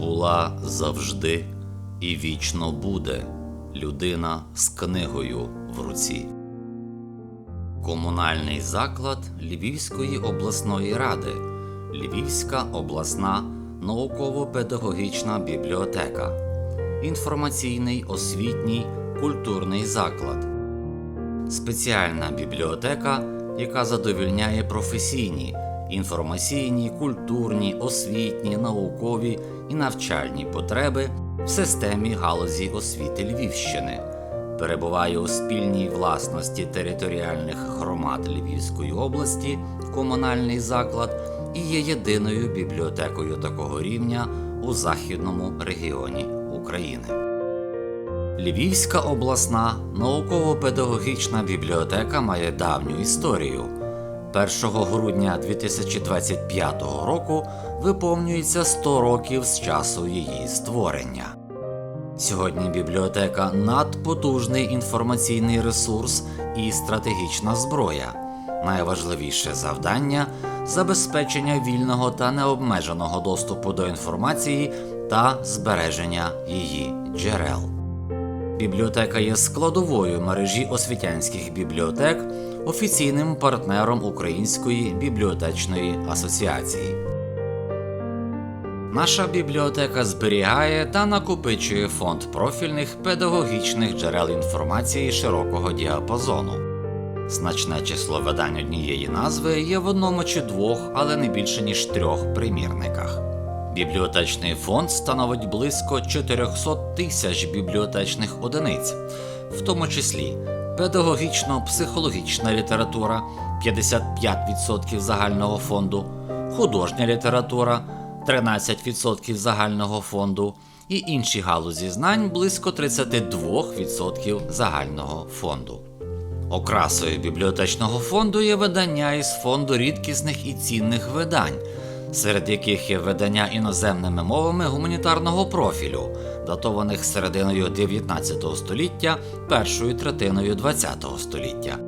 була завжди і вічно буде людина з книгою в руці. Комунальний заклад Львівської обласної ради, Львівська обласна науково-педагогічна бібліотека, інформаційний освітній культурний заклад, спеціальна бібліотека, яка задовільняє професійні, інформаційні, культурні, освітні, наукові і навчальні потреби в системі галузі освіти Львівщини перебуває у спільній власності територіальних громад Львівської області, комунальний заклад і є єдиною бібліотекою такого рівня у західному регіоні України. Львівська обласна науково-педагогічна бібліотека має давню історію. 1 грудня 2025 року виповнюється 100 років з часу її створення. Сьогодні бібліотека надпотужний інформаційний ресурс і стратегічна зброя. Найважливіше завдання забезпечення вільного та необмеженого доступу до інформації та збереження її джерел. Бібліотека є складовою мережі освітянських бібліотек, офіційним партнером Української бібліотечної асоціації. Наша бібліотека зберігає та накопичує фонд профільних педагогічних джерел інформації широкого діапазону. Значне число видань однієї назви є в одному чи двох, але не більше ніж трьох примірниках. Бібліотечний фонд становить близько 400 тисяч бібліотечних одиниць, в тому числі педагогічно-психологічна література 55% загального фонду, художня література 13% загального фонду і інші галузі знань близько 32% загального фонду. Окрасою бібліотечного фонду є видання із фонду рідкісних і цінних видань, серед яких є видання іноземними мовами гуманітарного профілю, датованих серединою 19 століття, першою третиною 20 століття,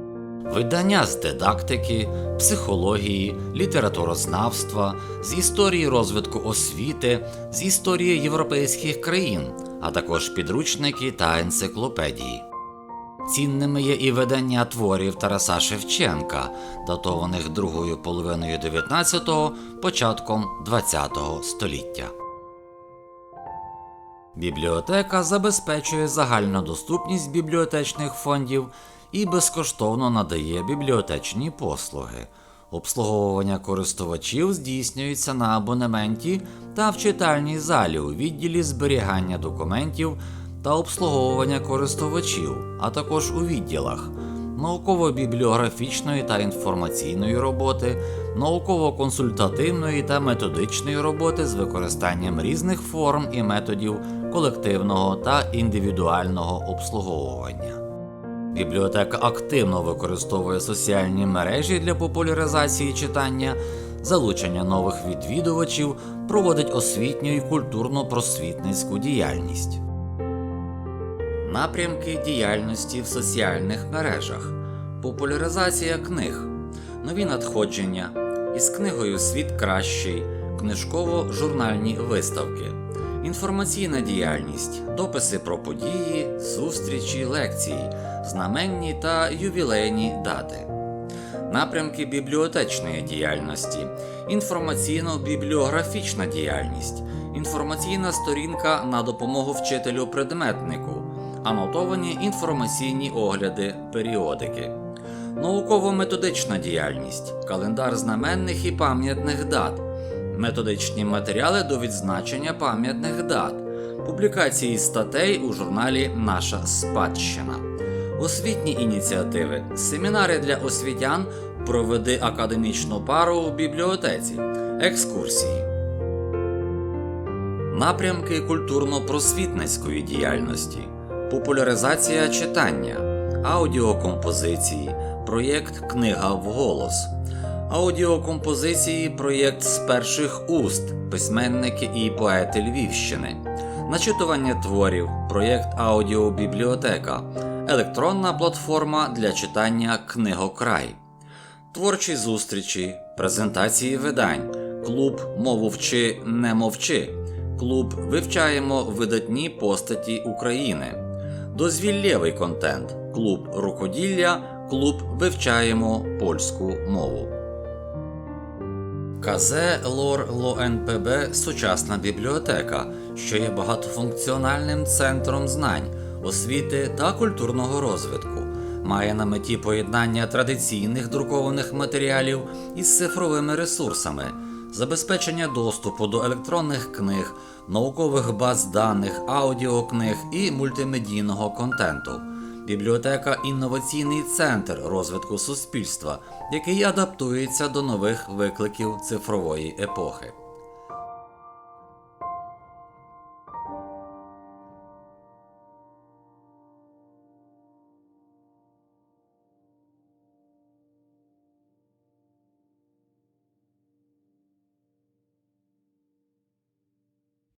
видання з дидактики, психології, літературознавства, з історії розвитку освіти, з історії європейських країн, а також підручники та енциклопедії. Цінними є і видання творів Тараса Шевченка, датованих другою половиною 19-го, початком 20-го століття. Бібліотека забезпечує загальну доступність бібліотечних фондів і безкоштовно надає бібліотечні послуги. Обслуговування користувачів здійснюється на абонементі та в читальній залі у відділі зберігання документів та обслуговування користувачів, а також у відділах науково-бібліографічної та інформаційної роботи, науково-консультативної та методичної роботи з використанням різних форм і методів колективного та індивідуального обслуговування. Бібліотека активно використовує соціальні мережі для популяризації читання, залучення нових відвідувачів, проводить освітню і культурно-просвітницьку діяльність. Напрямки діяльності в соціальних мережах, популяризація книг, нові надходження із книгою Світ кращий, книжково-журнальні виставки, інформаційна діяльність, дописи про події, зустрічі, лекції, знаменні та ювілейні дати. Напрямки бібліотечної діяльності, інформаційно-бібліографічна діяльність, інформаційна сторінка на допомогу вчителю предметнику, анотовані інформаційні огляди періодики, науково-методична діяльність, календар знаменних і пам'ятних дат, методичні матеріали до відзначення пам'ятних дат, публікації статей у журналі Наша спадщина, освітні ініціативи, семінари для освітян, проведи академічну пару в бібліотеці, екскурсії. Напрямки культурно-просвітницької діяльності, популяризація читання, аудіокомпозиції, проєкт Книга вголос, аудіокомпозиції, проєкт з перших уст, письменники і поети Львівщини, начитування творів, проєкт Аудіобібліотека, електронна платформа для читання Книгокрай, творчі зустрічі, презентації видань, клуб Мову вчи, не мовчи клуб Вивчаємо видатні постаті України. Дозвіллєвий контент. Клуб рукоділля. Клуб Вивчаємо польську мову. КЗ Лор ЛОНПБ сучасна бібліотека, що є багатофункціональним центром знань, освіти та культурного розвитку. Має на меті поєднання традиційних друкованих матеріалів із цифровими ресурсами, забезпечення доступу до електронних книг, наукових баз даних, аудіокниг і мультимедійного контенту. Бібліотека інноваційний центр розвитку суспільства, який адаптується до нових викликів цифрової епохи.